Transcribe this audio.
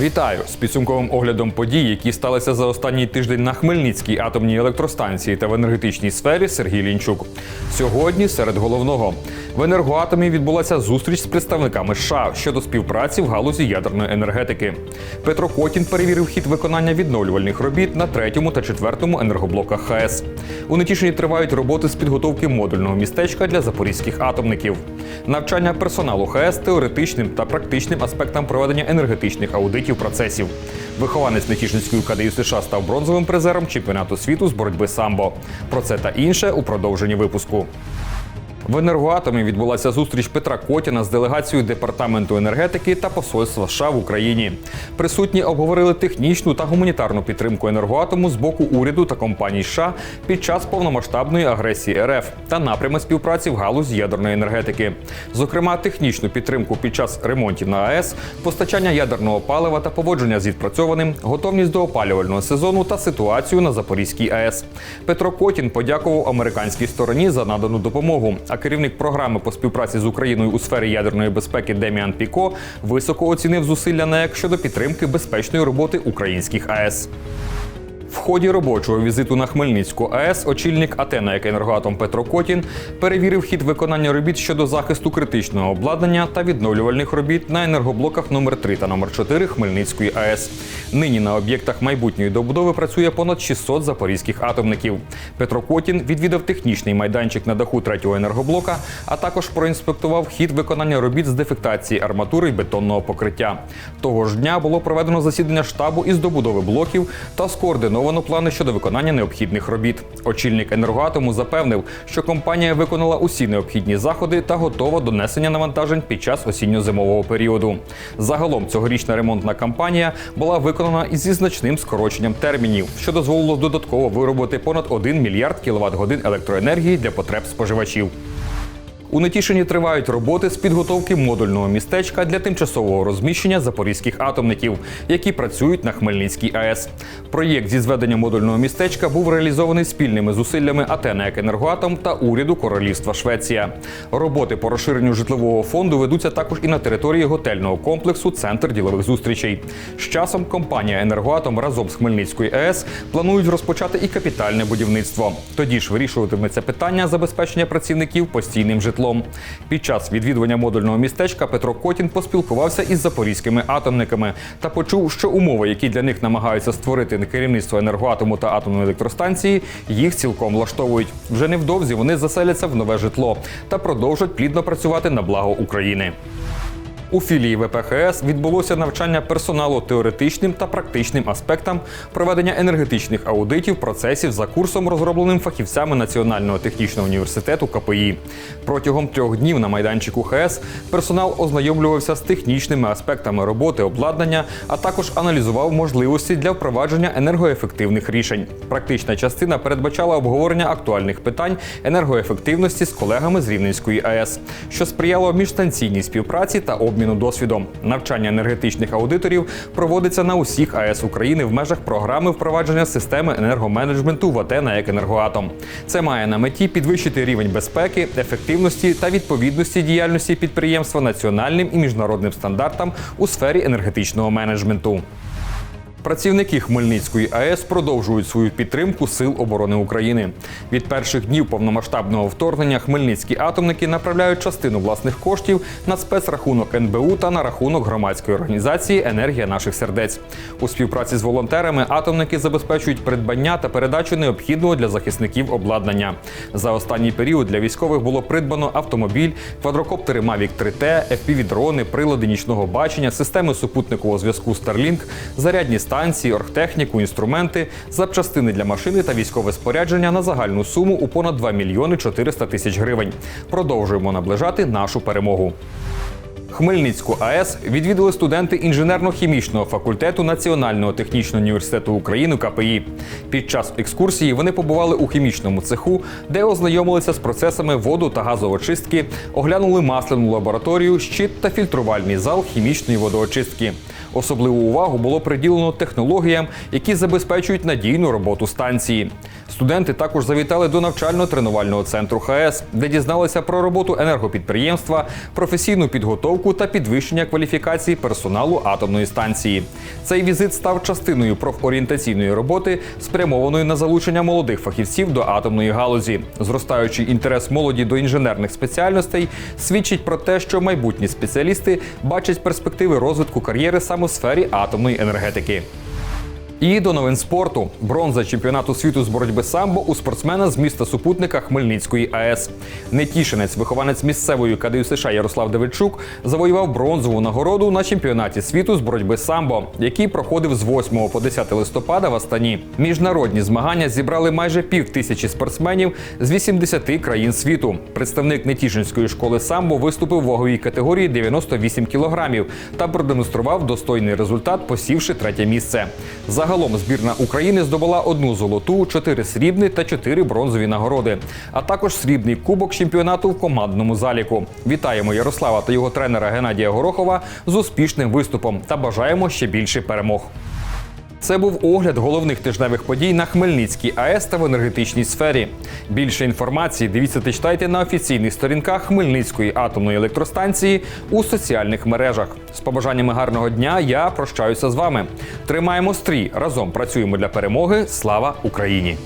Вітаю з підсумковим оглядом подій, які сталися за останній тиждень на Хмельницькій атомній електростанції та в енергетичній сфері Сергій Лінчук. Сьогодні серед головного в енергоатомі відбулася зустріч з представниками США щодо співпраці в галузі ядерної енергетики. Петро Котін перевірив хід виконання відновлювальних робіт на третьому та четвертому енергоблоках ХАЕС. У Нетішині тривають роботи з підготовки модульного містечка для запорізьких атомників. Навчання персоналу ХАЕС теоретичним та практичним аспектам проведення енергетичних аудитів процесів. Вихованець Нетішинської КДЮ США став бронзовим призером чемпіонату світу з боротьби самбо. Про це та інше у продовженні випуску. В енергоатомі відбулася зустріч Петра Котіна з делегацією департаменту енергетики та посольства США в Україні. Присутні обговорили технічну та гуманітарну підтримку енергоатому з боку уряду та компаній США під час повномасштабної агресії РФ та напрями співпраці в галузі ядерної енергетики, зокрема технічну підтримку під час ремонтів на АЕС, постачання ядерного палива та поводження з відпрацьованим, готовність до опалювального сезону та ситуацію на Запорізькій АЕС. Петро Котін подякував американській стороні за надану допомогу. Керівник програми по співпраці з Україною у сфері ядерної безпеки Деміан Піко високо оцінив зусилля НЕК щодо підтримки безпечної роботи українських АЕС. В ході робочого візиту на Хмельницьку АЕС очільник Атена як енергоатом Петро Котін перевірив хід виконання робіт щодо захисту критичного обладнання та відновлювальних робіт на енергоблоках номер 3 та номер 4 Хмельницької АЕС. Нині на об'єктах майбутньої добудови працює понад 600 запорізьких атомників. Петро Котін відвідав технічний майданчик на даху третього енергоблока, а також проінспектував хід виконання робіт з дефектації арматури і бетонного покриття. Того ж дня було проведено засідання штабу із добудови блоків та скоординовано плани щодо виконання необхідних робіт. Очільник енергоатому запевнив, що компанія виконала усі необхідні заходи та готова до несення навантажень під час осінньо-зимового періоду. Загалом цьогорічна ремонтна кампанія була виконана зі значним скороченням термінів, що дозволило додатково виробити понад 1 мільярд кіловат годин електроенергії для потреб споживачів. У Нетішині тривають роботи з підготовки модульного містечка для тимчасового розміщення запорізьких атомників, які працюють на Хмельницькій АЕС. Проєкт зі зведення модульного містечка був реалізований спільними зусиллями Атена енергоатом та уряду Королівства Швеція. Роботи по розширенню житлового фонду ведуться також і на території готельного комплексу Центр ділових зустрічей. З часом компанія Енергоатом разом з Хмельницькою АЕС планують розпочати і капітальне будівництво. Тоді ж вирішуватиметься питання забезпечення працівників постійним житлом. Під час відвідування модульного містечка Петро Котін поспілкувався із запорізькими атомниками та почув, що умови, які для них намагаються створити керівництво енергоатому та атомної електростанції, їх цілком влаштовують. Вже невдовзі вони заселяться в нове житло та продовжать плідно працювати на благо України. У філії ВПХС відбулося навчання персоналу теоретичним та практичним аспектам проведення енергетичних аудитів процесів за курсом, розробленим фахівцями Національного технічного університету КПІ. Протягом трьох днів на майданчику ХС персонал ознайомлювався з технічними аспектами роботи обладнання, а також аналізував можливості для впровадження енергоефективних рішень. Практична частина передбачала обговорення актуальних питань енергоефективності з колегами з Рівненської АЕС, що сприяло міжстанційній співпраці та обміну обміну досвідом. Навчання енергетичних аудиторів проводиться на усіх АЕС України в межах програми впровадження системи енергоменеджменту в АТ на енергоатом. Це має на меті підвищити рівень безпеки, ефективності та відповідності діяльності підприємства національним і міжнародним стандартам у сфері енергетичного менеджменту. Працівники Хмельницької АЕС продовжують свою підтримку Сил оборони України. Від перших днів повномасштабного вторгнення хмельницькі атомники направляють частину власних коштів на спецрахунок НБУ та на рахунок громадської організації Енергія наших сердець. У співпраці з волонтерами атомники забезпечують придбання та передачу необхідного для захисників обладнання. За останній період для військових було придбано автомобіль, квадрокоптери Mavic 3T, FPV-дрони, прилади нічного бачення, системи супутникового зв'язку Starlink, зарядні станції, оргтехніку, інструменти, запчастини для машини та військове спорядження на загальну суму у понад 2 мільйони 400 тисяч гривень. Продовжуємо наближати нашу перемогу. Хмельницьку АЕС відвідали студенти інженерно-хімічного факультету Національного технічного університету України КПІ. Під час екскурсії вони побували у хімічному цеху, де ознайомилися з процесами воду та газовочистки, оглянули масляну лабораторію, щит та фільтрувальний зал хімічної водоочистки. Особливу увагу було приділено технологіям, які забезпечують надійну роботу станції. Студенти також завітали до навчально-тренувального центру ХАЕС, де дізналися про роботу енергопідприємства, професійну підготовку підготовку та підвищення кваліфікації персоналу атомної станції. Цей візит став частиною профорієнтаційної роботи, спрямованої на залучення молодих фахівців до атомної галузі. Зростаючий інтерес молоді до інженерних спеціальностей свідчить про те, що майбутні спеціалісти бачать перспективи розвитку кар'єри саме в сфері атомної енергетики. І до новин спорту. Бронза чемпіонату світу з боротьби самбо у спортсмена з міста супутника Хмельницької АЕС. Нетішинець, вихованець місцевої КДЮ США Ярослав Давидчук, завоював бронзову нагороду на чемпіонаті світу з боротьби самбо, який проходив з 8 по 10 листопада в Астані. Міжнародні змагання зібрали майже пів тисячі спортсменів з 80 країн світу. Представник Нетішинської школи самбо виступив в ваговій категорії 98 кілограмів та продемонстрував достойний результат, посівши третє місце. Загалом збірна України здобула одну золоту, чотири срібні та чотири бронзові нагороди, а також срібний кубок чемпіонату в командному заліку. Вітаємо Ярослава та його тренера Геннадія Горохова з успішним виступом та бажаємо ще більше перемог. Це був огляд головних тижневих подій на Хмельницькій АЕС та в енергетичній сфері. Більше інформації дивіться та читайте на офіційних сторінках Хмельницької атомної електростанції у соціальних мережах. З побажаннями гарного дня я прощаюся з вами. Тримаємо стрій разом працюємо для перемоги. Слава Україні!